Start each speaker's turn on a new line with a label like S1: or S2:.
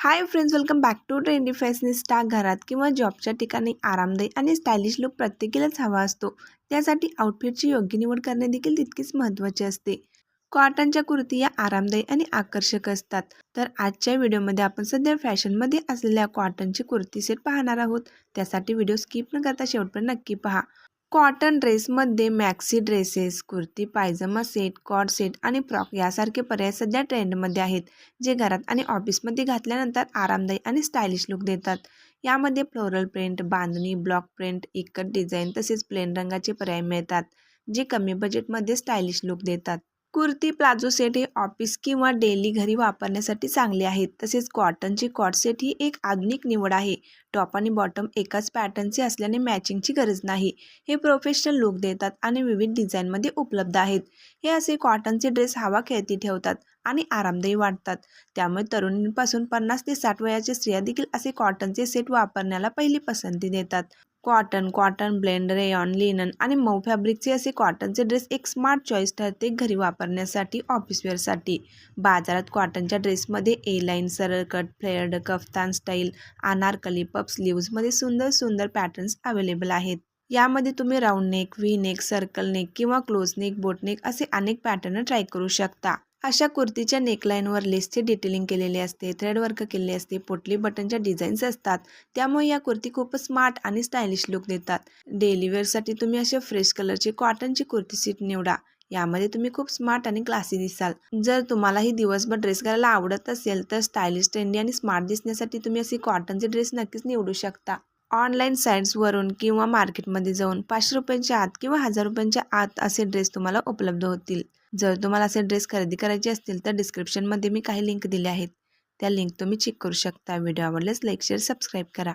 S1: Hi friends welcome back to trendy fashionista घरात किंवा जॉबच्या ठिकाणी आरामदायी आणि स्टायलिश लुक प्रत्येकीलाच हवा असतो. त्यासाठी आउटफिटची योग्य निवड करणे देखील तितकीच महत्त्वाचे असते. कॉटनच्या कुर्ती या आरामदायी आणि आकर्षक असतात. तर आजच्या व्हिडिओमध्ये आपण सध्या फॅशनमध्ये असलेल्या कॉटनची कुर्ती सेट पाहणार आहोत. त्यासाठी व्हिडिओ स्किप न करता शेवटपर्यंत नक्की पहा. कॉटन ड्रेसमध्ये maxi dresses kurti pyjama set cod set आणि फ्रॉक यासारखे पर्याय सध्या ट्रेंडमध्ये आहेत जे घरात आणि ऑफिसमध्ये घातल्यानंतर आरामदायी आणि स्टायलिश लुक देतात. यामध्ये floral print bandhani block print ikat design तसेच प्लेन रंगाचे पर्याय मिळतात जे कमी बजेटमध्ये स्टायलिश लुक देतात. कुर्ती प्लाझो सेट हे ऑफिस किंवा डेली घरी वापरण्यासाठी चांगले आहेत. तसेच कॉटनची कॉट सेट ही एक आधुनिक निवड आहे. टॉप आणि बॉटम एकाच पॅटर्नचे असल्याने मॅचिंगची गरज नाही. हे प्रोफेशनल लुक देतात आणि विविध डिझाईनमध्ये उपलब्ध आहेत. हे असे कॉटनचे ड्रेस हवा खेळती ठेवतात आणि आरामदायी वाटतात. त्यामुळे तरुणींपासून पन्नास ते साठ वयाच्या स्त्रिया देखील असे कॉटनचे सेट वापरण्याला पहिली पसंती देतात. Cotton cotton blend rayon linen आणि मऊ फॅब्रिकचे असे कॉटनचे ड्रेस एक स्मार्ट चॉईस ठरते घरी वापरण्यासाठी ऑफिसवेअरसाठी बाजारात कॉटनच्या ड्रेसमध्ये ए लाईन सरळ cut flared kaftan style Anarkali puff स्लीव्जमध्ये सुंदर सुंदर पॅटर्न्स अवेलेबल आहेत. यामध्ये तुम्ही round neck V neck circle neck किंवा क्लोज नेक बोट नेक असे अनेक पॅटर्न ट्राय करू शकता. अशा कुर्तीच्या नेकलाईनवर लेसचे डिटेलिंग केलेले असते थ्रेड वर्क केलेले असते पोटली बटनच्या डिझाईन्स असतात. त्यामुळे या कुर्ती खूप स्मार्ट आणि स्टायलिश लुक देतात. डेली वेअरसाठी तुम्ही अशा फ्रेश कलरची कॉटनची कुर्ती सीट निवडा. यामध्ये तुम्ही खूप स्मार्ट आणि क्लासी दिसाल. जर तुम्हालाही दिवसभर ड्रेस घालायला आवडत असेल तर स्टायलिश ट्रेंडी आणि स्मार्ट दिसण्यासाठी तुम्ही असे कॉटनचे ड्रेस नक्कीच निवडू शकता. ऑनलाईन साईट्सवरून किंवा मार्केटमध्ये जाऊन पाचशे रुपयांच्या आत किंवा हजार रुपयांच्या आत असे ड्रेस तुम्हाला उपलब्ध होतील. जर तुम्हाला असे ड्रेस खरेदी करायचे असतील तर डिस्क्रिप्शनमध्ये मी काही लिंक दिले आहेत. त्या लिंक तुम्ही चेक करू शकता. व्हिडिओ आवडल्यास लाईक शेअर सबस्क्राईब करा.